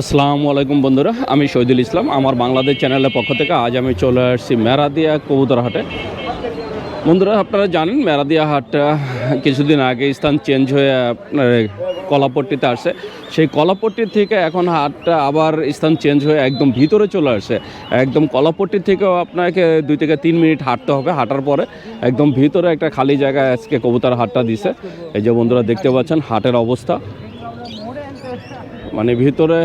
আসসালামু আলাইকুম বন্ধুরা, আমি শহীদুল ইসলাম, আমার বাংলাদেশ চ্যানেলের পক্ষ থেকে আজ আমি চলে আসছি মেরাদিয়া কবুতর হাটে বন্ধুরা, আপনারা জানেন মেরাদিয়া হাটটা কিছুদিন আগে স্থান চেঞ্জ হয়ে আপনার কলাপট্টিতে আসছে সেই কলাপট্টির থেকে এখন হাটটা আবার স্থান চেঞ্জ হয়ে একদম ভিতরে চলে আসছে একদম কলাপট্টি থেকেও আপনাকে দুই থেকে তিন মিনিট হাঁটতে হবে। হাঁটার পরে একদম ভিতরে একটা খালি জায়গায় আজকে কবুতর হাটটা দিছে। এই যে বন্ধুরা, দেখতে পাচ্ছেন হাটের অবস্থা। মানে ভিতরে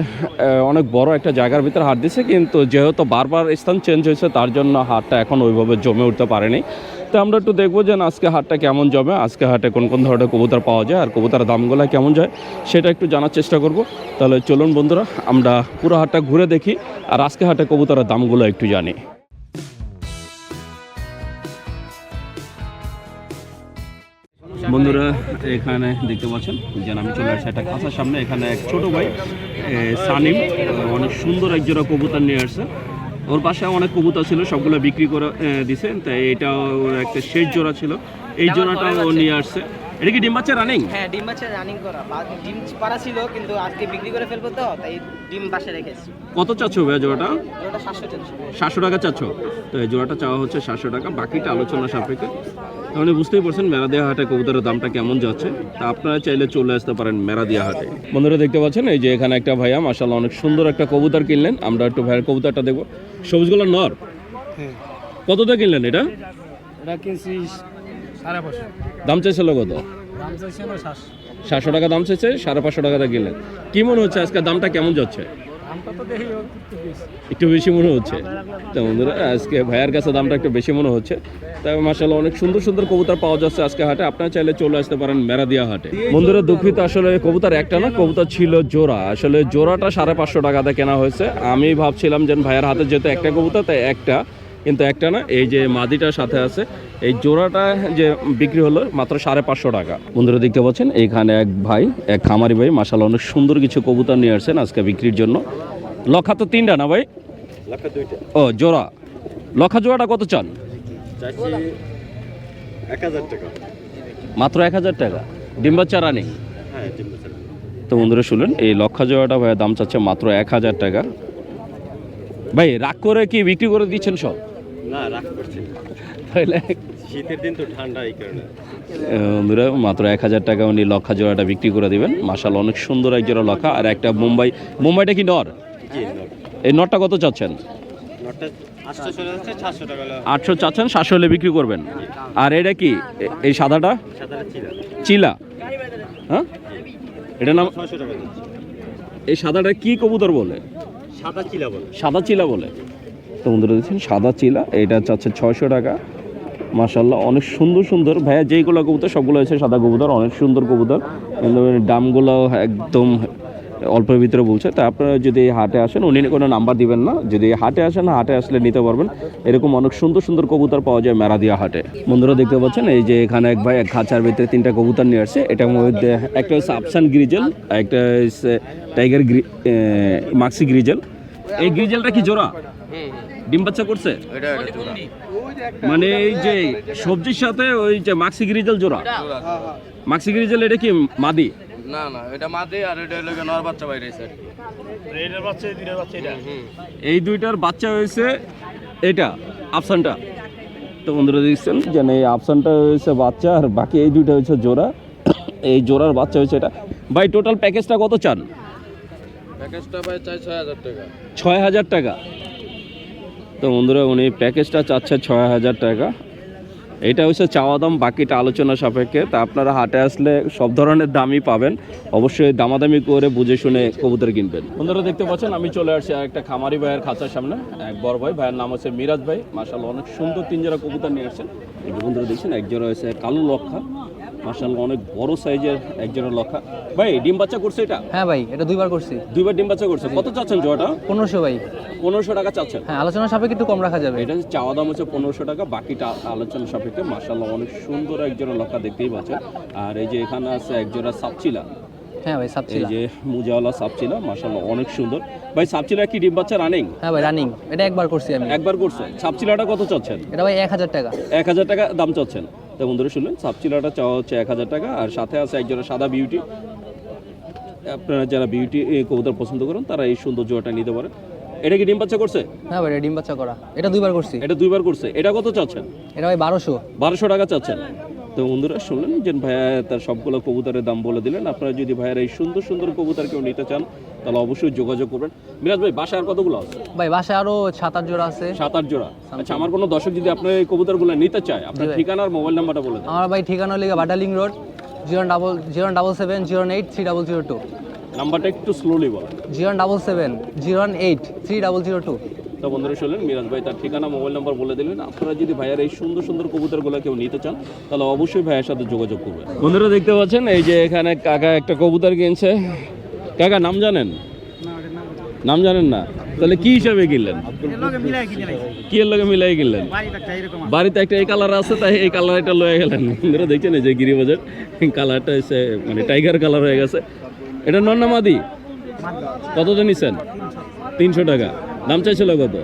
অনেক বড় একটা জায়গার ভিতরে হাট দিছে, কিন্তু যেহেতু বারবার স্থান চেঞ্জ হয়েছে, তার জন্য হাটটা এখন ওইভাবে জমে উঠতে পারেনি। তো আমরা একটু দেখব যে আজকে হাটটা কেমন জমে, আজকে হাটে কোন কোন ধরনের কবুতর পাওয়া যায় আর কবুতরের দামগুলো কেমন যায়, সেটা একটু জানার চেষ্টা করব। তাহলে চলুন বন্ধুরা, আমরা পুরো হাটটা ঘুরে দেখি আর আজকে হাটে কবুতরের দামগুলো একটু জানি। বন্ধুরা এখানে দেখতে পাচ্ছেন যেন আমি চলে আসছি একটা খাঁচার সামনে এখানে এক ছোট ভাই সানিম অনেক সুন্দর এক জোড়া কবুতর নিয়ে আসছে। ওর পাশে অনেক কবুতর ছিল সবগুলো বিক্রি করে দিছে। তাই এটা ওর একটা শেষ জোড়া ছিল। এই জোড়াটাও নিয়ে আসছে। এটা কি ডিম বাচ্চা রানিং হ্যাঁ ডিম বাচ্চা রানিং করা। ডিম পাড়া ছিল কিন্তু আজকে বিক্রি করে ফেলব তো তাই ডিম বাসে রেখেছি কত চাচ্ছ ভাইয়া জোড়াটা? সাতশো টাকা চাচ্ছ? তো এই জোড়াটা চাওয়া হচ্ছে সাতশো টাকা। বাকিটা আলোচনা সাপেক্ষে। তাহলে বুঝতেই পারছেন মেরাদিয়া হাটে কবুতরের দামটা কেমন যাচ্ছে। তা আপনারা চাইলে চলে আসতে পারেন মেরাদিয়া হাটে বন্ধুরা দেখতে পাচ্ছেন এই যে এখানে একটা ভাইয়া মাসাল্লাহ অনেক সুন্দর একটা কবুতর কিনলেন। আমরা একটু ভাইয়ের কবুতরটা দেখব। সবুজগুলো নর? কত দিয়ে কিনলেন এটা? এটা কিনছি দাম চাইছিল কত? সাতশো। টাকা দাম চাইছে সাড়ে পাঁচশো কিনলেন। কি মনে হচ্ছে আজকে দামটা কেমন যাচ্ছে? একটু বেশি। একটু বেশি মনে হচ্ছে? তো বন্ধুরা আজকে ভাইয়ার কাছে দামটা একটু বেশি মনে হচ্ছে। তবে মাসাল্লাহ অনেক সুন্দর সুন্দর কবুতর পাওয়া যাচ্ছে আজকে হাটে। আপনারা চাইলে চলে আসতে পারেন মেরাদিয়া হাটে। বন্ধুরা দুঃখিত আসলে কবুতর একটা না কবুতর ছিল জোড়া। আসলে জোড়াটা সাড়ে পাঁচশো টাকাতে কেনা হয়েছে। আমি ভাবছিলাম যে ভাইয়ার হাতে যেহেতু একটা কবুতর তাই একটা। কিন্তু একটা না এই যে মাদিটার সাথে আছে এই জোড়াটা যে বিক্রি হলো মাত্র সাড়ে পাঁচশো টাকা। বন্ধুরা দেখতে পাচ্ছেন এইখানে এক ভাই এক খামারি ভাই মাসাল্লাহ অনেক সুন্দর কিছু কবুতর নিয়ে আসছেন আজকে বিক্রির জন্য। লক্ষা তো তিনটা না ভাই? ও জোড়া। লক্ষা জোড়াটা কত চান? মাত্র এক হাজার টাকা। ডিম বাচ্চা রানিং? হ্যাঁ তো বন্ধুরা শুনলেন এই লক্ষা জোড়াটা ভাইয়া দাম চাচ্ছে মাত্র এক হাজার টাকা। ভাই রাগ করে কি বিক্রি করে দিচ্ছেন সব? না রাখ করছি তাহলে শীতের দিন তো ঠান্ডা এই কারণে। বন্ধুরা মাত্র এক হাজার টাকা উনি লক্ষা জোড়াটা বিক্রি করে দিবেন। মাসাল অনেক সুন্দর এক জোড়া লক্ষা আর একটা মুম্বাই মুম্বাইটা কি নর? এই নরটা কত চাচ্ছেন? আটশো চাচ্ছেন সাতশো হলে বিক্রি করবেন। আর এটা কি? এই সাদাটা? চিলা। হ্যাঁ? এটা নাম এই সাদাটা কি কবুতর বলে? সাদা চিলা বলে। সাদা চিলা বলে। বন্ধুরা দেখছেন সাদা চিলা, এটা চাচ্ছে ছয়শো টাকা। মাশাল্লাহ অনেক সুন্দর সুন্দর। ভাইয়া, যেইগুলো কবুতর, সবগুলো হচ্ছে সাদা কবুতর, অনেক সুন্দর কবুতর। দামগুলো একদম অল্পের ভিতরে বলছে। তা আপনারা যদি হাটে আসেন, উনি কোনো নাম্বার দিবেন না। যদি হাটে আসেন, হাটে আসলে নিতে পারবেন। এরকম অনেক সুন্দর সুন্দর কবুতর পাওয়া যায় মেরাদিয়া হাটে। বন্ধুরা, দেখতে পাচ্ছেন, এই যে এখানে এক ভাই এক খাঁচার ভিতরে তিনটা কবুতর নিয়ে আসছে। এটার মধ্যে একটা হচ্ছে আফসান গ্রিজেল, একটা হচ্ছে টাইগার গ্রি মাক্সি গ্রিজেল। এই গ্রিজেলটা কি জোড়া? ডিম বাচ্চা করছে? মানে এই যে সবজির সাথে ওই যে মাক্সি গ্রিজেল জোড়া? মাক্সি গ্রিজেল এটা কি মাদি? না না এটা মাদি আর এটা হলো নর বাচ্চা বাইরে স্যার এই দুইটার বাচ্চা হয়েছে এটা আফসানটা। তো বন্ধুরা দেখছেন যে এই আফসানটা হয়েছে বাচ্চা আর বাকি এই দুইটা হচ্ছে জোড়া। এই জোড়ার বাচ্চা হয়েছে এটা। ভাই টোটাল প্যাকেজটা কত চান? প্যাকেজটা ভাই চাই ছয় হাজার টাকা। ছয় হাজার টাকা। তো বন্ধুরা, উনি প্যাকেজটা চাচ্ছে ছয় হাজার টাকা। এটা হচ্ছে চাওয়া দাম, বাকিটা আলোচনা সাপেক্ষে। তা আপনারা হাটে আসলে সব ধরনের দামই পাবেন। অবশ্যই দামাদামি করে বুঝে শুনে কবুতর কিনবেন। বন্ধুরা, দেখতে পাচ্ছেন, আমি চলে আসছি একটা খামারি ভাইয়ের খাঁচার সামনে। এক বড় ভাই, ভাইয়ের নাম হচ্ছে মিরাজ ভাই। মার্শাল অনেক সুন্দর তিনজোড়া কবুতর নিয়ে আসছেন। বন্ধুরা, দেখছেন, একজোড়া হয়েছে কালু লক্ষা। মার্শাল অনেক বড় সাইজের এক জোড়া লক্ষা ভাই ডিম বাচ্চা করছে এটা? হ্যাঁ ভাই এটা দুইবার করছি। দুইবার ডিম বাচ্চা করছে। কত চাচ্ছেন জোড়াটা? পনেরোশো ভাই। পনেরোশো টাকা চাচ্ছেন। হ্যাঁ আলোচনা সাপেক্ষে একটু কম রাখা যাবে। এটা চাওয়া দাম হচ্ছে পনেরোশো টাকা বাকিটা আলোচনা সাপেক্ষে মার্শাল্লাহ অনেক সুন্দর একজোড়া লক্কা দেখতেই পাচ্ছেন। আর এই যে এখানে আছে একজোড়া সাপচিলা। হ্যাঁ ভাই এই যে মুজাওয়ালা সাপচিলা মার্শাল্লাহ অনেক সুন্দর। ভাই সাপচিলা কি ডিম বাচ্চা রানিং হ্যাঁ ভাই রানিং এটা একবার করছি আমি। একবার করছে সাপচিলাটা কত চাচ্ছেন? এটা ভাই এক হাজার টাকা। এক হাজার টাকা দাম চাচ্ছেন। তো বন্ধুরা শুনলেন সাপচিলাটা চাওয়া হচ্ছে এক হাজার টাকা আর সাথে আছে একজনের সাদা বিউটি আপনারা যারা বিউটি কবুতর পছন্দ করেন তারা এই সুন্দর জোয়াটা নিতে পারেন। এটা কি ডিম বাচ্চা করছে? হ্যাঁ ভাই এটা ডিম বাচ্চা করা। এটা দুইবার করছি। এটা দুইবার করছে। এটা কত চাচ্ছেন? এটা ভাই বারোশো। বারোশো টাকা চাচ্ছেন। তো বন্ধুরা শুনলেন যে ভাইয়া তার সবগুলো কবুতরের দাম বলে দিলেন। আপনারা যদি ভাইয়ার এই সুন্দর সুন্দর কবুতর কেউ নিতে চান তাহলে অবশ্যই যোগাযোগ করবেন। মিরাজ ভাই বাসায় আর কতগুলো আছে? ভাই বাসায় আরও সাত আট জোড়া আছে। সাত আট জোড়া? আচ্ছা আমার কোনো দর্শক যদি আপনার এই কবুতরগুলো নিতে চায় আপনার। ঠিকানা আর মোবাইল নাম্বারটা বলে দেন। আমার ভাই ঠিকানা লিগে বাটালিং road zero double zero double seven zero eight three double zero two. নাম্বারটা একটু স্লোলি বলেন। Zero double seven zero eight three double zero two. তো বন্ধুরা শুনলেন, মিরাজ ভাই তার ঠিকানা, মোবাইল নাম্বার বলে দিলেন। আপনারা যদি ভাইয়ার এই সুন্দর সুন্দর কবুতরগুলো কেউ নিতে চান, তাহলে অবশ্যই ভাইয়ের সাথে যোগাযোগ করবেন। বন্ধুরা দেখতে পাচ্ছেন, এই যে এখানে কাকা একটা কবুতর কিনছে। কাকা, নাম জানেন? নাম জানেন না? তাহলে কি হিসাবে কিনলেন? কি এর লগে মিলাই কিনলেন? বাড়িতে একটা এই কালার আছে, তাই এই কালার এটা লয়ে গেলেন। বন্ধুরা দেখছেন, এই যে গিরিবাজার, কালারটা এসে মানে টাইগার কালার হয়ে গেছে। এটা নন্নামাদি? কত নিছেন? তিনশো টাকা। দাম চাইছিল কত?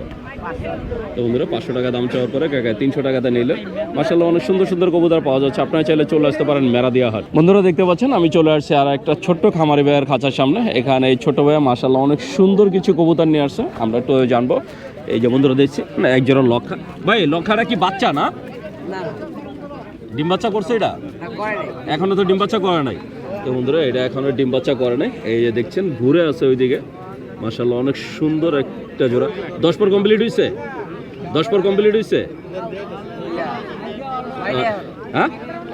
তো বন্ধুরা পাঁচশো টাকা দাম চাওয়ার পরে কাকা তিনশো টাকাতে নিলে। মাসাল্লাহ অনেক সুন্দর সুন্দর কবুতর পাওয়া যাচ্ছে। আপনারা চাইলে চলে আসতে পারেন মেরাদিয়া হাট। বন্ধুরা দেখতে পাচ্ছেন আমি চলে আসছি আর একটা ছোট্ট খামারি ভাইয়ের খাঁচার সামনে। এখানে এই ছোট ভাইয়া মার্শাল্লাহ অনেক সুন্দর কিছু কবুতর নিয়ে আসছে। আমরা একটু জানব। এই যে বন্ধুরা দেখছি না একজোড়া লক্ষা। ভাই লক্ষাটা কি বাচ্চা না? ডিম বাচ্চা করছে এটা? এখনও তো ডিম বাচ্চা করে নাই। তো বন্ধুরা এটা এখনও ডিম বাচ্চা করে নাই। এই যে দেখছেন ঘুরে আছে ওইদিকে। মাসাল্লাহ অনেক সুন্দর একটা জোড়া। দশ পর কমপ্লিট হয়েছে দশ পর কমপ্লিট হয়েছে হ্যাঁ?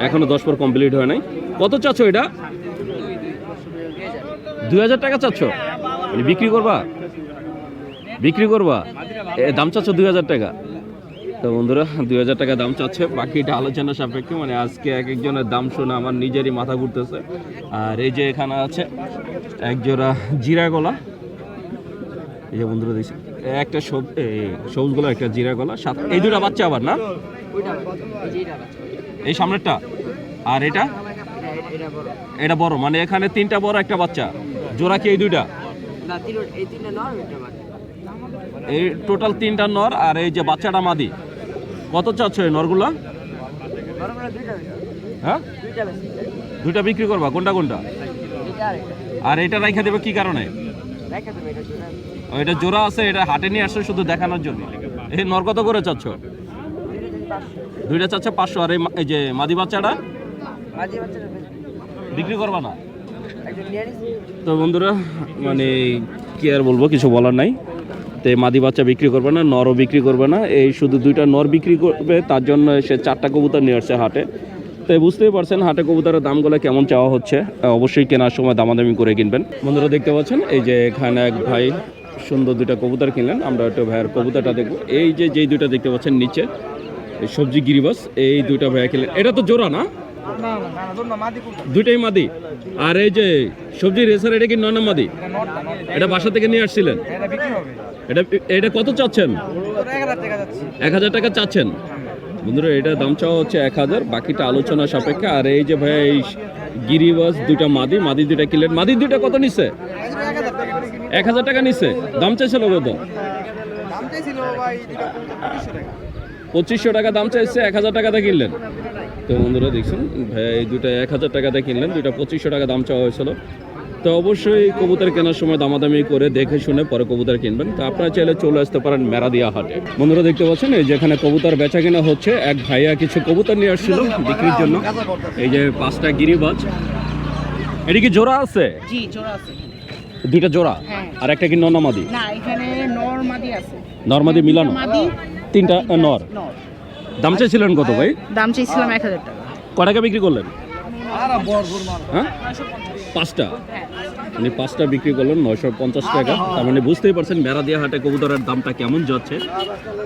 এখনও দশ পর কমপ্লিট হয় নাই। কত চাচ্ছ এটা? দুই হাজার টাকা চাচ্ছ? মানে বিক্রি করবা? বিক্রি করবা? দাম চাচ্ছ দুই হাজার টাকা। তো বন্ধুরা, দুই হাজার টাকা দাম চাচ্ছে। বাকিটা আলোচনা সাপেক্ষে মানে আজকে এক একজনের দাম শুনে আমার নিজেরই মাথা ঘুরতেছে। আর এই যে এখানে আছে এক জোড়া জিরা গলা। এই যে বন্ধুরা দেখছি একটা সব এই সবুজগুলো একটা জিরা গলা, সাত এই দুটা বাচ্চা আবার না? এই সামনেরটা? আর এটা? এটা বড় মানে এখানে তিনটা বড়, একটা বাচ্চা। জোড়া কি এই দুইটা? এই টোটাল তিনটা নর, আর এই যে বাচ্চাটা মাদি। কত চাচ্ছ এই নরগুলা? হ্যাঁ? দুইটা বিক্রি করবা, কোনটা কোনটা? আর এটা রাইখা দেবে কি কারণে? জোড়া আছে এটা হাটে নিয়ে আসছে শুধু দেখানোর জন্য। এই নর কত করে চাচ্ছ? দুইটা চাচ্ছে পাঁচশো আর এই যে মাদি বাচ্চাটা? বিক্রি করবা না? তো বন্ধুরা মানে কি আর বলব কিছু বলার নাই। তো মাদি বাচ্চা বিক্রি করবে না নরও বিক্রি করবে না। এই শুধু দুইটা নর বিক্রি করবে তার জন্য সে চারটা কবুতর নিয়ে আসছে হাটে। তো বুঝতেই পারছেন হাটে কবুতরের দামগুলো কেমন চাওয়া হচ্ছে। অবশ্যই কেনার সময় দামাদামি করে কিনবেন। বন্ধুরা দেখতে পাচ্ছেন এই যে এখানে এক ভাই সুন্দর দুইটা কবুতর কিনলেন। আমরা একটু ভাইয়ের কবুতরটা দেখব। এই যে, যেই দুইটা দেখতে পাচ্ছেন নিচে সবজি গিরিবাস, এই দুইটা ভাইয়া কিনলেন। এটা তো জোড়া না? দুইটাই মাদি। আর এই যে সবজি রেসার, এটা কি নন মাদি? এটা বাসা থেকে নিয়ে আসছিলেন? এটা এটা কত চাচ্ছেন? এক হাজার টাকা চাচ্ছেন। বন্ধুরা, এটা দাম চাওয়া হচ্ছে এক হাজার। বাকিটা আলোচনা সাপেক্ষে। আর এই যে ভাই এই গিরিবাস, দুইটা মাদি মাদি দুইটা কিলেন মাদি দুইটা কত নিচ্ছে এক হাজার টাকা নিচ্ছে দাম চাইছিল কত? পঁচিশশো টাকা দাম চাইছে এক হাজার টাকাতে কিনলেন। তো বন্ধুরা দেখছেন ভাই এই দুইটা এক হাজার টাকাতে কিনলেন দুইটা পঁচিশশো টাকা দাম চাওয়া হয়েছিল। তো অবশ্যই কবুতর কেনার সময় দামাদামি করে দেখে শুনে পরে কবুতর কিনবেন। তো আপনারা চাইলে চলে আসতে পারেন মেরাদিয়া হাটে। বন্ধুরা দেখতে পাচ্ছেন এই যেখানে কবুতর বেচা কেনা হচ্ছে এক ভাইয়া কিছু কবুতর নিয়ে আসছিল বিক্রির জন্য। এই যে পাঁচটা গিরিবাজ। এটা কি জোড়া আছে? জি জোড়া আছে। দুইটা জোড়া? হ্যাঁ। আর একটা কি নর্মাদি না এখানে নর্মাদি আছে। নর্মাদি মিলানো? মাদি তিনটা আহ, নর। নর। দাম চাইছিলেন কত ভাই? দাম চাইছিলাম এক হাজার টাকা। কটাকা বিক্রি করলেন? হ্যাঁ? পাঁচটা? মানে পাঁচটা বিক্রি করলেন নয়শো পঞ্চাশ টাকা। তার মানে বুঝতেই পারছেন মেরা দিয়া হাটে কবুতরের দামটা কেমন যাচ্ছে।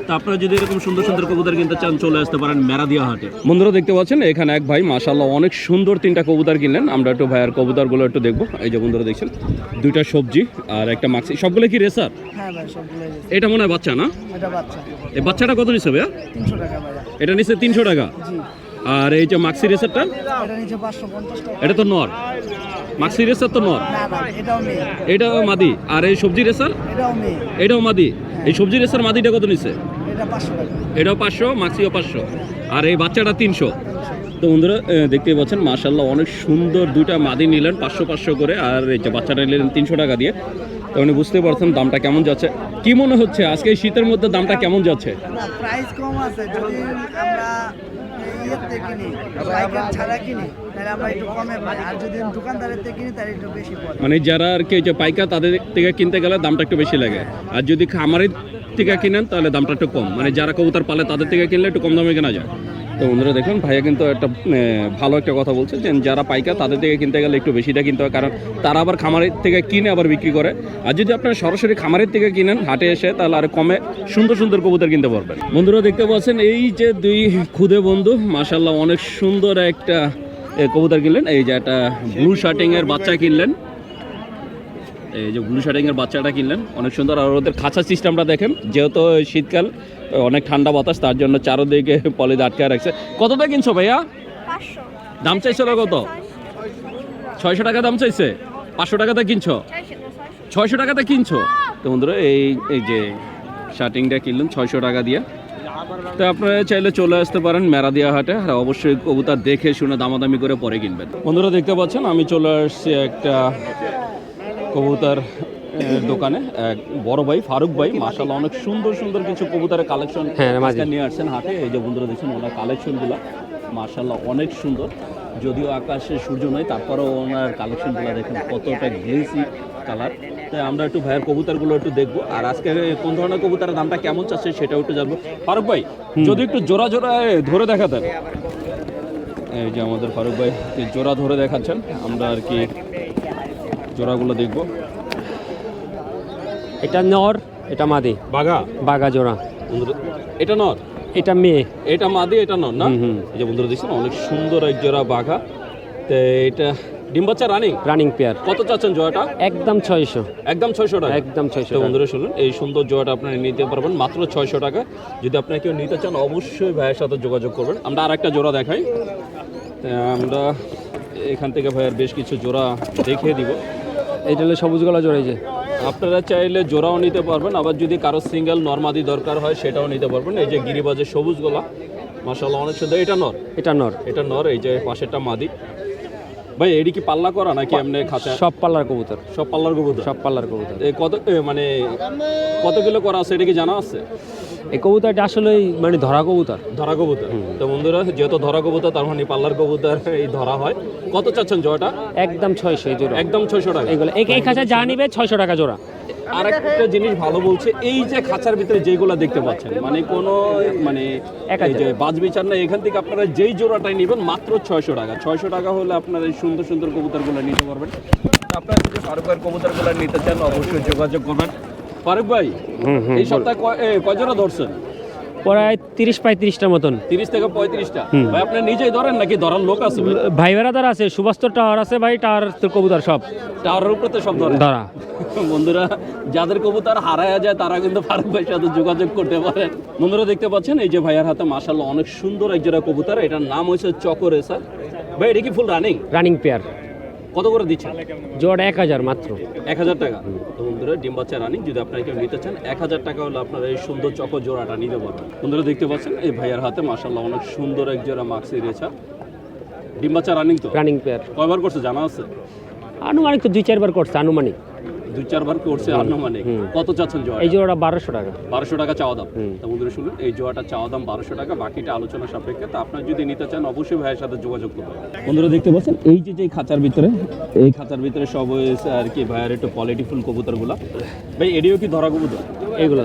তা আপনারা যদি এরকম সুন্দর সুন্দর কবুতর কিনতে চান চলে আসতে পারেন মেরা দিয়া হাটে। বন্ধুরা দেখতে পাচ্ছেন এখানে এক ভাই মাশাল্লাহ অনেক সুন্দর তিনটা কবুতর কিনলেন। আমরা একটু ভাইয়ের কবুতরগুলো একটু দেখব। এই যে বন্ধুরা দেখছেন দুইটা সবজি আর একটা মাক্সি সবগুলো কি রেসার? হ্যাঁ সবগুলো এটা মনে হয় বাচ্চা না? এই বাচ্চাটা কত নিচ্ছে ভাইয়া? এটা নিচ্ছে তিনশো টাকা। আর এই যে মাক্সি রেসারটা? এটা তো নর। মাক্সি রেসার তো নর? এটাও মাদি। আর এই সবজি রেসার? এটাও মাদি। এই সবজি রেসার মাদিটা কত টাকা। এটাও পাঁচশো মাক্সিও পাঁচশো। আর এই বাচ্চাটা তিনশো। তো বন্ধুরা দেখতেই পাচ্ছেন মাশাল্লাহ অনেক সুন্দর দুইটা মাদি নিলেন পাঁচশো পাঁচশো করে। আর এই যে বাচ্চাটা নিলেন তিনশো টাকা দিয়ে। তো উনি বুঝতে পারছেন দামটা কেমন যাচ্ছে। কি মনে হচ্ছে আজকে এই শীতের মধ্যে দামটা কেমন যাচ্ছে? প্রাইস কম আছে। যদি আমরা ইয়েতে কিনি ছাড়া কিনি, তাহলে আমরা একটু কমে পাই। আর যদি দোকানদারের থেকে কিনি, তাহলে একটু বেশি পড়ে। মানে যারা আর কি যে পাইকার, তাদের থেকে কিনতে গেলে দামটা একটু বেশি লাগে। আর যদি খামারের থেকে কিনেন, তাহলে দামটা একটু কম। মানে যারা কবুতর পালে, তাদের থেকে কিনলে একটু কম দামে কেনা যায়। তো বন্ধুরা দেখুন, ভাইয়া কিন্তু একটা ভালো একটা কথা বলছে যে যারা পাইকার তাদের থেকে কিনতে গেলে একটু বেশিটা কিনতে হয়, কারণ তারা আবার খামারের থেকে কিনে আবার বিক্রি করে। আর যদি আপনারা সরাসরি খামারের থেকে কিনেন, হাটে এসে তাহলে আর কমে সুন্দর সুন্দর কবুতর কিনতে পারবেন। বন্ধুরা দেখতে পাচ্ছেন, এই যে দুই খুদে বন্ধু মাসাল্লাহ অনেক সুন্দর একটা কবুতর কিনলেন। এই যে একটা ব্লু শার্টিং এর বাচ্চা কিনলেন। এই যে ব্লু শার্টিং এর বাচ্চাটা কিনলেন অনেক সুন্দর। আর ওদের খাঁচা সিস্টেমটা দেখেন যেহেতু শীতকাল অনেক ঠান্ডা বাতাস তার জন্য চারোদিকে পলিতে আটকে রাখছে। কতটা কিনছো ভাইয়া? দাম চাইছিল কত? ছয়শো টাকা দাম চাইছে। পাঁচশো টাকাতে কিনছো? ছয়শো টাকাতে কিনছো? তো বন্ধুরা এই এই যে শার্টিংটা কিনলেন ছয়শো টাকা দিয়ে। তো আপনারা চাইলে চলে আসতে পারেন মেরাদিয়া হাটে আর অবশ্যই কবুতর দেখে শুনে দামাদামি করে পরে কিনবেন। বন্ধুরা দেখতে পাচ্ছেন আমি চলে আসছি একটা কবুতর দোকানে বড় ভাই ফারুক ভাই মাশাআল্লাহ অনেক সুন্দর সুন্দর কিছু কবুতরের কালেকশন নিয়ে আসছেন হাটে। এই যে বন্ধুরা দেখছেন ওনার কালেকশনগুলো মাশাআল্লাহ অনেক সুন্দর। যদিও আকাশে সূর্য নয় তারপরেও ওনার কালেকশনগুলো দেখেন কতটা গ্লেসি কালার তাই আমরা একটু ভাইয়ের কবুতরগুলো একটু দেখব আর আজকে কোন ধরনের কবুতরের দামটা কেমন চাচ্ছে সেটাও একটু জানব। ফারুক ভাই যদি একটু জোড়া জোড়া ধরে দেখাতেন। এই যে আমাদের ফারুক ভাই জোড়া ধরে দেখাচ্ছেন আমরা আর কি জোড়াগুলো দেখব। এটা নর এটা মাদি। বাঘা? বাগা জোড়া। এটা নর? এটা মেয়ে। এটা মাদি এটা নর না। এই যে বন্ধুরা দেখছেন অনেক সুন্দর এক জোড়া বাঘা। তো এটা ডিম বাচ্চা রানিং? Running pair. কত চাচ্ছেন জোড়াটা? একদম ছয়শো। একদম ছয়শো টাকা। একদম ছয়শো বন্ধুরা শুনুন এই সুন্দর জোড়াটা আপনারা নিতে পারবেন মাত্র ছয়শো টাকা। যদি আপনারা কেউ নিতে চান অবশ্যই ভাইয়ের সাথে যোগাযোগ করবেন। আমরা আর একটা জোড়া দেখাই। আমরা এখান থেকে ভাইয়ের বেশ কিছু জোড়া দেখিয়ে দিব। এইটা হলো সবুজ গলা জোড়া এই যে আপনারা চাইলে জোড়াও নিতে পারবেন আবার যদি কারও সিঙ্গেল নর্মাদি দরকার হয় সেটাও নিতে পারবেন। এই যে গিরিবাজের সবুজ গলা মাসাল্লাহ অনেক সুন্দর। এটা নর? এটা নর। এটা নর এই যে পাশেরটা মাদি। ভাই এডি কি পাল্লা করা নাকি এমনি খাঁচা? সব পাল্লার কবুতর। সব পাল্লার কবুতর? সব পাল্লার কবুতর। কত মানে কত কিলো করা আছে এটা কি জানা আছে? এই কবুতরটা আসলে মানে ধরা কবুতর। ধরা কবুতর। তো বন্ধুরা যেহেতু ধরা কবুতর তার মানে পাল্লার কবুতর এই ধরা হয়। কত চাচ্ছেন জোড়াটা একদম ছয়শো এই জোড়া। একদম ছয়শো টাকা। এইগুলো। এই এই খাঁচা যা নিবে ছয়শো টাকা জোড়া। আর একটা জিনিস ভালো বলছে এই যে খাঁচার ভিতরে যেগুলো দেখতে পাচ্ছেন মানে কোনো মানে যে বাজ বিচার না এখান থেকে আপনারা যেই জোড়াটাই নেবেন মাত্র ছয়শো টাকা। ছয়শো টাকা হলে আপনারা এই সুন্দর সুন্দর কবুতরগুলো নিতে পারবেন। আপনারা যদি ফারুক ভাইয়ের কবুতরগুলো নিতে চান অবশ্যই যোগাযোগ করবেন। ফারুক ভাই এই সপ্তাহে কয়- এ, কয় ধরছেন? প্রায় তিরিশ পঁয়ত্রিশটার মতন। তিরিশ থেকে পঁয়ত্রিশটা। ভাই আপনি নিজেই ধরেন নাকি ধরার লোক আছে ভাই? ভাই বেড়াদার আছে সুবাস্তর টাওয়ার আছে ভাই টাওয়ার তোর কবুতর সব। টাওয়ারের উপরে তো সব ধরে। ধরা। বন্ধুরা যাদের কবুতর হারায়া যায় তারা কিন্তু ফারুক ভাইয়ের সাথে যোগাযোগ করতে পারেন বন্ধুরা দেখতে পাচ্ছেন এই যে ভাইয়ার হাতে মাশাল্লাহ অনেক সুন্দর এক জোড়া কবুতর। এটার নাম হয়েছে চকরে স্যার ভাই এটা কি ফুল রানিং? Running pair. কত করে দিচ্ছেন? জোর এক হাজার মাত্র। এক হাজার টাকা। তো বন্ধুরা ডিম বাচ্চা রানিং যদি আপনারা কেউ নিতে চান এক হাজার টাকা হলে আপনারা এই সুন্দর চকো জোড়াটা নিতে পারবেন। বন্ধুরা দেখতে পাচ্ছেন এই ভাইয়ার হাতে মাসাল্লাহ অনেক সুন্দর এক জোড়া মাক্সি রেছা ডিম বাচ্চা রানিং তো? রানিং পেয়ার কয়বার করছে জানা আছে? আনুমানিক তো দুই চারবার করছে আনুমানিক। দুই চারবার করছে আনুমানিক কত চাচ্ছেন জোড়া এই জোড়া বারোশো টাকা। বারোশো টাকা চাওয়া দাম। তা বন্ধুরা শুনুন এই জোয়াটা চাওয়া দাম বারোশো টাকা বাকিটা আলোচনা সাপেক্ষে। তা আপনার যদি নিতে চান অবশ্যই ভাইয়ের সাথে যোগাযোগ করবেন বন্ধুরা দেখতে পাচ্ছেন এই যে যে খাঁচার ভিতরে এই খাঁচার ভিতরে সব হয়েছে আর কি ভাইয়ের একটু কোয়ালিটিফুল কবুতরগুলা। ভাই এডিও কি ধরা কবুতর? এগুলো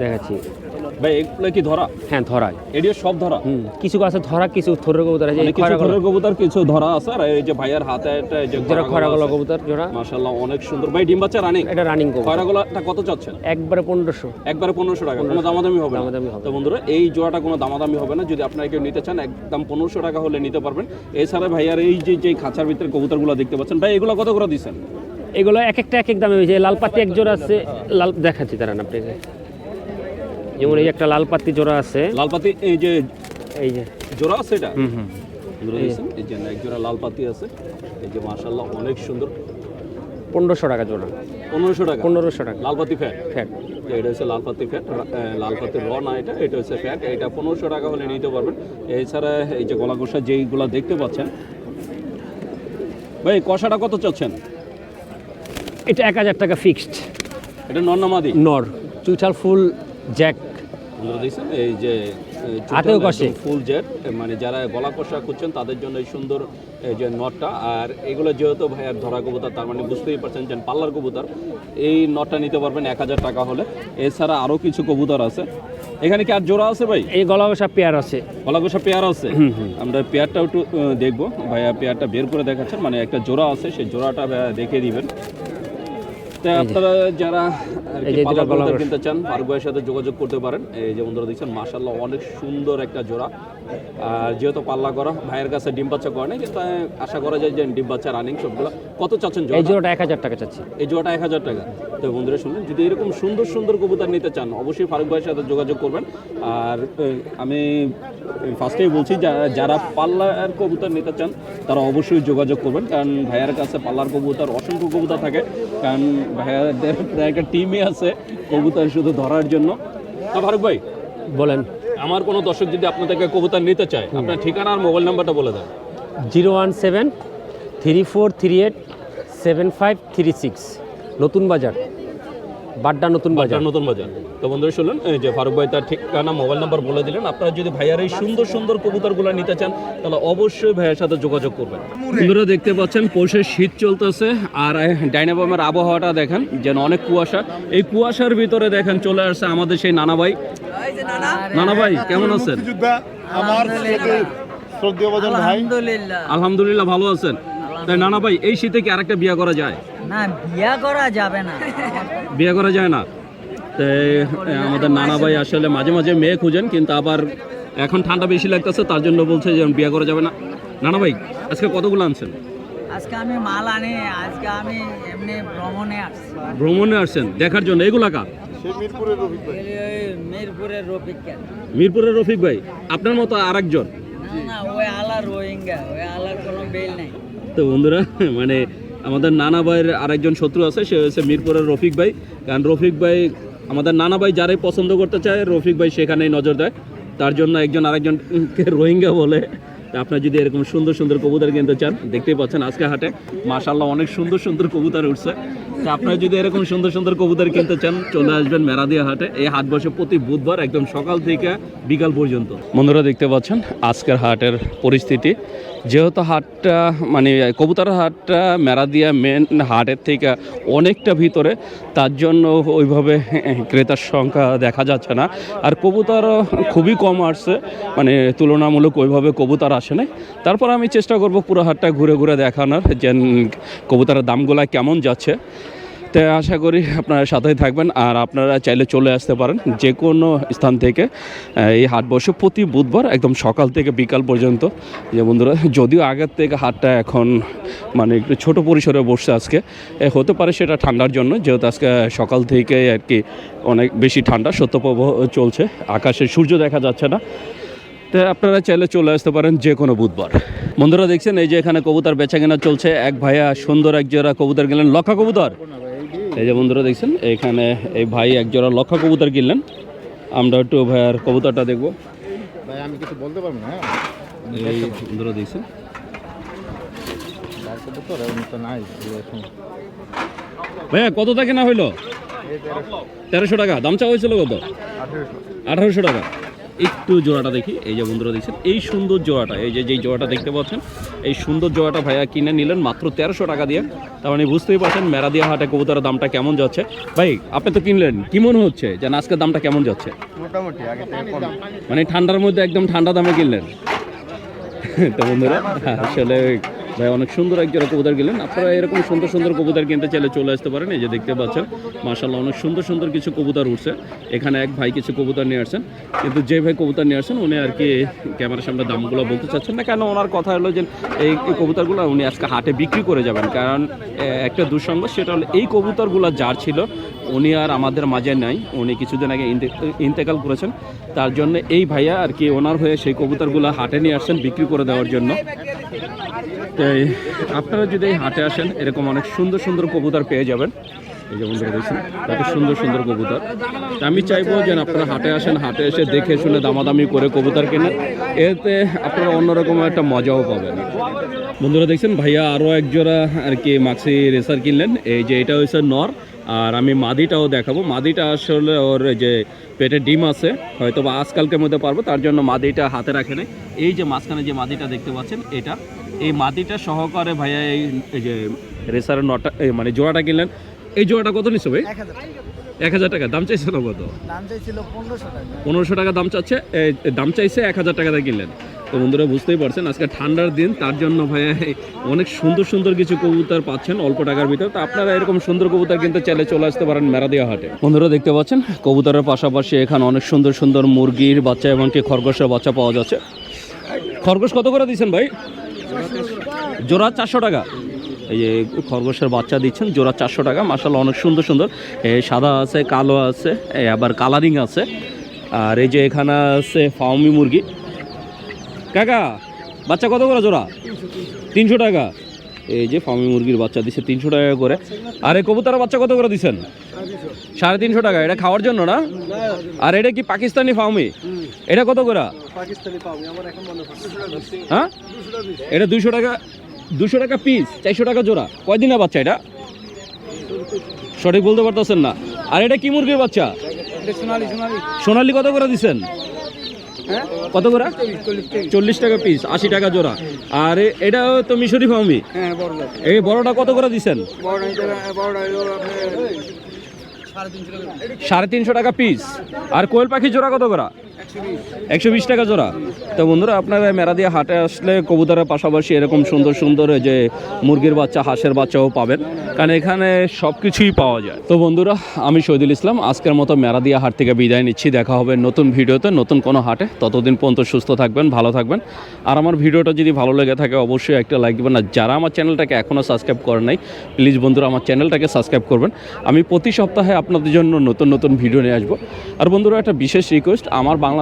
দেখাচ্ছি। ভাই এগুলো কি ধরা? হ্যাঁ ধরাই এডিও সব ধরা? হুম কিছু আছে ধরা কিছু থরের কবুতর আছে কিছু খয়রা কবুতর কিছু ধরা আছে আর এই যে ভাইয়ের হাতে একটা যে কবুতর জোড়া মাশাআল্লাহ অনেক সুন্দর। ভাই ডিম বাচ্চা রানিং এটা রানিং কবুতর। কত চাচ্ছেন? একবারে পনেরোশো। একবারে পনেরোশো টাকা। কোনো দামাদামি হবে দামাদামি হবে। তো বন্ধুরা এই জোড়াটা কোনো দামাদামি হবে না। যদি আপনারা কেউ নিতে চান একদম পনেরোশো টাকা হলে নিতে পারবেন। এছাড়া ভাইয়ার এই যে যে খাঁচার ভিতরে কবুতরগুলো দেখতে পাচ্ছেন ভাই এগুলো কত করে দিচ্ছেন? এগুলো এক একটা এক এক দামে হয়েছে। লাল পাতি এক জোড়া আছে। লাল দেখাচ্ছি তারা আপনাকে। যেমন এই একটা লাল পাতি জোড়া আছে। লালপাতি এই যে এই যে। জোড়া আছে এটা? হুম হুম। এই যে। এক জোড়া লাল পাতি আছে। এই যে মাশাল্লাহ অনেক সুন্দর। পনেরোশো টাকা জোড়া। পনেরোশো টাকা? পনেরোশো টাকা। লালপাতি ফ্যাট? ফ্যাট। এটা হচ্ছে লালপাতি ফ্যাট লালপাতি র না এটা এটা হচ্ছে ফ্যাট। এটা পনেরোশো টাকা হলে নিতে পারবেন। এছাড়া এই যে গলা কষা যেইগুলো দেখতে পাচ্ছেন। ভাই কষাটা কত চাচ্ছেন? এটা এক হাজার টাকা ফিক্সড এটা নন্নামাদি নর। চুইঠাল ফুল জ্যাক। এই যে হাতেও কষে। ফুল জেট মানে যারা গলা কষা খুঁজছেন তাদের জন্য এই সুন্দর যে নটটা। আর এগুলো যেহেতু ভাইয়ার ধরা কবুতর তার মানে বুঝতেই পারছেন যে পাল্লার কবুতর। এই নটটা নিতে পারবেন এক হাজার টাকা হলে। এছাড়া আরও কিছু কবুতর আছে। এখানে কি আর জোড়া আছে ভাই? এই গলা বসা পেয়ার আছে। গলা কষা পেয়ার আছে? আমরা পেয়ারটাও একটু দেখব। ভাইয়া পেয়ারটা বের করে দেখাচ্ছেন। মানে একটা জোড়া আছে সেই জোড়াটা দেখিয়ে দিবেন। তা আপনারা যারা। কিনতে চান ফারুক ভাইয়ের সাথে যোগাযোগ করতে পারেন। এই যে বন্ধুরা দেখছেন মাশাল্লাহ অনেক সুন্দর একটা জোড়া। আর যেহেতু পাল্লা করা ভাইয়ের কাছে ডিম বাচ্চা করে না কিন্তু আশা করা যায় যে ডিম বাচ্চা রানিং সবগুলো। কত চাচ্ছেন এই জোড়া জোড়াটা এক হাজার টাকা চাচ্ছি। এই জোড়াটা এক হাজার টাকা। তো বন্ধুরা শুনলেন যদি এরকম সুন্দর সুন্দর কবুতর নিতে চান অবশ্যই ফারুক ভাইয়ের সাথে যোগাযোগ করবেন। আর আমি ফার্স্টেই বলছি যারা পাল্লার কবুতর নিতে চান তারা অবশ্যই যোগাযোগ করবেন। কারণ ভাইয়ার কাছে পাল্লার কবুতর অসংখ্য কবুতর থাকে। কারণ ভাইয়াদের প্রায় একটা টিমই আছে কবুতর শুধু ধরার জন্য। তা ফারুক ভাই বলেন। আমার কোনো দর্শক যদি আপনার থেকে কবুতর নিতে চায় আপনার ঠিকানা আর মোবাইল নাম্বারটা বলে দেন। Zero one seven three four three eight seven five three six. Notun Bazar. Badda নতুন বাজার। নতুন বাজার। তো বন্ধুরা শুনলেন যে ফারুক ভাই তার ঠিকানা মোবাইল নাম্বার বলে দিলেন। আপনারা যদি ভাইয়ার এই সুন্দর সুন্দর কবুতরগুলো নিতে চান তাহলে অবশ্যই ভাইয়ের সাথে যোগাযোগ করবেন। বন্ধুরা দেখতে পাচ্ছেন পৌষে শীত চলতেছে আর ডাইনাবামের আবহাওয়াটা দেখেন যেন অনেক কুয়াশা। এই কুয়াশার ভিতরে দেখেন চলে আসছে আমাদের সেই নানা ভাই। নানা ভাই কেমন আছেন? আমার শ্রদ্ধেয় বাজন ভাই। আলহামদুলিল্লাহ। আলহামদুলিল্লাহ ভালো আছেন? তাই নানা ভাই এই শীতে কি আরেকটা বিয়ে করা যায়? না বিয়া করা যাবে না। বিয়ে করা যায় না? তাই আমাদের নানা ভাই আসলে মাঝে মাঝে মেয়ে খুঁজেন কিন্তু আবার এখন ঠান্ডা বেশি লাগতেছে তার জন্য বলছে যে বিয়ে করা যাবে না। নানা ভাই আজকে কতগুলো আনছেন? আজকে আমি মাল আনি আজকে আমি এমনি ভ্রমণে আসছি। ভ্রমণে আসছেন দেখার জন্য। এগুলা কার? এই মিরপুরের রফিক কেন? মিরপুরের রফিক ভাই আপনার মতো আরেকজন? না না ওই আলা রোহিঙ্গা ওই আলার কোনো বেল নেই। তো বন্ধুরা মানে আমাদের নানা ভাইয়ের আরেকজন শত্রু আছে, সে হচ্ছে মিরপুরের রফিক ভাই। কারণ রফিক ভাই, আমাদের নানা ভাই যারাই পছন্দ করতে চায়, রফিক ভাই সেখানেই নজর দেয়। তার জন্য একজন আরেকজনকে রোহিঙ্গা বলে। আপনার যদি এরকম সুন্দর সুন্দর কবুতর কিনতে চান, দেখতেই পাচ্ছেন আজকে হাটে। মাশাল্লাহ অনেক সুন্দর সুন্দর কবুতর উঠছে। তা আপনারা যদি এরকম সুন্দর সুন্দর কবুতর কিনতে চান, চলে আসবেন মেরাদিয়া হাটে। এই হাট বসে প্রতি বুধবার একদম সকাল থেকে বিকাল পর্যন্ত। বন্ধুরা, দেখতে পাচ্ছেন আজকের হাটের পরিস্থিতি। যেহেতু হাটটা মানে কবুতর হাটটা মেরাদিয়া মেন হাটের থেকে অনেকটা ভিতরে, তার জন্য ওইভাবে ক্রেতার সংখ্যা দেখা যাচ্ছে না। আর কবুতর খুবই কম আসছে মানে তুলনামূলক ওইভাবে কবুতর আসে না তারপর আমি চেষ্টা করব পুরো হাটটা ঘুরে ঘুরে দেখানোর যে কবুতরের দামগুলা কেমন যাচ্ছে। তো আশা করি আপনারা সাথেই থাকবেন আর আপনারা চাইলে চলে আসতে পারেন যে কোনো স্থান থেকে। এই হাট বসে প্রতি বুধবার একদম সকাল থেকে বিকাল পর্যন্ত। যে বন্ধুরা, যদিও আগের থেকে হাটটা এখন মানে একটু ছোটো পরিসরে বসছে আজকে হতে পারে সেটা ঠান্ডার জন্য, যেহেতু আজকে সকাল থেকে আর কি অনেক বেশি ঠান্ডা সত্যপ্রবাহ চলছে, আকাশে সূর্য দেখা যাচ্ছে না। তো আপনারা চাইলে চলে আসতে পারেন যে কোনো বুধবার। বন্ধুরা দেখছেন, এই যে এখানে কবুতর বেচা কেনা চলছে, এক ভাইয়া সুন্দর এক জোড়া কবুতর গেলেন। লক্ষা কবুতর? এই যে বন্ধুরা দেখছেন এখানে এই ভাই এক জোড়া লক্ষা কবুতর কিনলেন। আমরা একটু ভাইয়ার কবুতরটা দেখব। ভাই আমি কিছু বলতে পারব না এই বন্ধুরা দেখছেন। ভাইয়া কত টাকা না হইল? তেরোশো টাকা দাম চা হয়েছিল কত? আঠারোশো টাকা। একটু জোড়াটা দেখি এই যে বন্ধুরা দেখছেন এই সুন্দর জোড়াটা এই যে যেই জোড়াটা দেখতে পাচ্ছেন এই সুন্দর জোড়াটা ভাইয়া কিনে নিলেন মাত্র তেরোশো টাকা দিয়ে। তার মানে বুঝতেই পারছেন মেরাদিয়া হাটে কবুতরের দামটা কেমন যাচ্ছে। ভাই আপনি তো কিনলেন কি মনে হচ্ছে যে আজকের দামটা কেমন যাচ্ছে? মোটামুটি আগে মানে ঠান্ডার মধ্যে একদম ঠান্ডা দামে কিনলেন। তো বন্ধুরা আসলে ভাই অনেক সুন্দর এক জোড়া কবুতর গেলেন। আপনারা এরকম সুন্দর সুন্দর কবুতর কিনতে চাইলে চলে আসতে পারেন। এই যে দেখতে পাচ্ছেন মাশাল্লাহ অনেক সুন্দর সুন্দর কিছু কবুতর উঠছে। এখানে এক ভাই কিছু কবুতর নিয়ে আসছেন। কিন্তু যে ভাই কবুতর নিয়ে আসছেন উনি আর কি ক্যামেরার সামনে দামগুলো বলতে চাচ্ছেন না। কেন ওনার কথা হলো যে এই কবুতরগুলো উনি আজকে হাটে বিক্রি করে যাবেন। কারণ একটা দুঃসংগ সেটা হলো এই কবুতরগুলো যার ছিল উনি আর আমাদের মাঝে নাই। উনি কিছুদিন আগে ইন্তে- ইন্তেকাল করেছেন। তার জন্য এই ভাইয়া আর কি ওনার হয়ে সেই কবুতরগুলো হাটে নিয়ে আসছেন বিক্রি করে দেওয়ার জন্য। তাই আপনারা যদি এই হাটে আসেন, এরকম অনেক সুন্দর সুন্দর কবুতর পেয়ে যাবেন। এই যে বন্ধুরা দেখছেন, কত সুন্দর সুন্দর কবুতর। আমি চাইব যেন আপনারা হাটে আসেন, হাটে এসে দেখে শুনে দামাদামি করে কবুতর কেনেন। এতে আপনারা অন্যরকম একটা মজাও পাবেন। বন্ধুরা দেখছেন, ভাইয়া আরও একজোড়া আর কি মাক্সি রেসার কিনলেন। এই যে এটা হচ্ছে নর, আর আমি মাদিটাও দেখাবো। মাদিটা আসলে ওর যে পেটে ডিম আছে হয়তো বা আজকালকের মধ্যে পারব, তার জন্য মাদিটা হাতে রাখে এই যে মাঝখানে যে মাদিটা দেখতে পাচ্ছেন, এটা এই মাটিটা সহকারে ভাইয়া এই যে রেসারের নটা মানে জোড়াটা কিনলেন। এই জোড়াটা কত নিচ্ছে ভাই? এক হাজার টাকা। দাম চাইছিল কত? দাম চাইছিল পনেরোশো টাকা। দাম চাচ্ছে দাম চাইছে এক হাজার টাকা দিয়ে কিনলেন। তো বন্ধুরা বুঝতেই পারছেন আজকে ঠান্ডার দিন তার জন্য ভাইয়া অনেক সুন্দর সুন্দর কিছু কবুতর পাচ্ছেন অল্প টাকার ভিতর। তো আপনারা এরকম সুন্দর কবুতর কিনতে চাইলে চলে আসতে পারেন মেরাদিয়া হাটে। বন্ধুরা দেখতে পাচ্ছেন কবুতরের পাশাপাশি এখানে অনেক সুন্দর সুন্দর মুরগির বাচ্চা এবং কি খরগোশের বাচ্চা পাওয়া যাচ্ছে। খরগোশ কত করে দিয়েছেন ভাই? জোড়া চারশো টাকা। এই যে খরগোশের বাচ্চা দিচ্ছেন, জোড়া চারশো টাকা। মাসাল অনেক সুন্দর সুন্দর। সাদা আছে, কালো আছে আবার কালারিং আছে। আর এই যে এখানে আছে ফাউমি মুরগি। কাকা, বাচ্চা কত করে জোড়া? তিনশো টাকা। এই যে ফার্মি মুরগির বাচ্চা দিচ্ছে তিনশো টাকা করে। আর এই কবুতরের বাচ্চা কত করে দিচ্ছেন সাড়ে তিনশো টাকা। এটা খাওয়ার জন্য না? আর এটা কি পাকিস্তানি ফার্মি এটা কত করে? হ্যাঁ? এটা দুশো টাকা দুশো টাকা পিস চারশো টাকা জোড়া। কয়দিনের বাচ্চা এটা? সঠিক বলতে পারতেছেন না। আর এটা কি মুরগির বাচ্চা? সোনালি কত করে দিচ্ছেন কত করে? চল্লিশ টাকা পিস আশি টাকা জোড়া। আর এটা তো মিশরি ফার্মি। এই বড়টা কত করে দিচ্ছেন সাড়ে তিনশো টাকা পিস আর কোয়েল পাখি জোড়া কত করে? একশো বিশ টাকা জোড়া। তো বন্ধুরা, আপনারা মেরাদিয়া হাটে আসলে কবুতরের পাশাপাশি এরকম সুন্দর সুন্দর যে মুরগির বাচ্চা, হাঁসের বাচ্চাও পাবেন। কারণ এখানে সব কিছুই পাওয়া যায়। তো বন্ধুরা, আমি শহীদুল ইসলাম, আজকের মতো মেরাদিয়া হাট থেকে বিদায় নিচ্ছি। দেখা হবে নতুন ভিডিওতে, নতুন কোনো হাটে। ততদিন পর্যন্ত সুস্থ থাকবেন, ভালো থাকবেন। আর আমার ভিডিওটা যদি ভালো লেগে থাকে, অবশ্যই একটা লাইক দেবেন। আর যারা আমার চ্যানেলটাকে এখনও সাবস্ক্রাইব করেন নাই, প্লিজ বন্ধুরা, আমার চ্যানেলটাকে সাবস্ক্রাইব করবেন। আমি প্রতি সপ্তাহে আপনাদের জন্য নতুন নতুন ভিডিও নিয়ে আসব। আর বন্ধুরা, একটা বিশেষ রিকোয়েস্ট আমার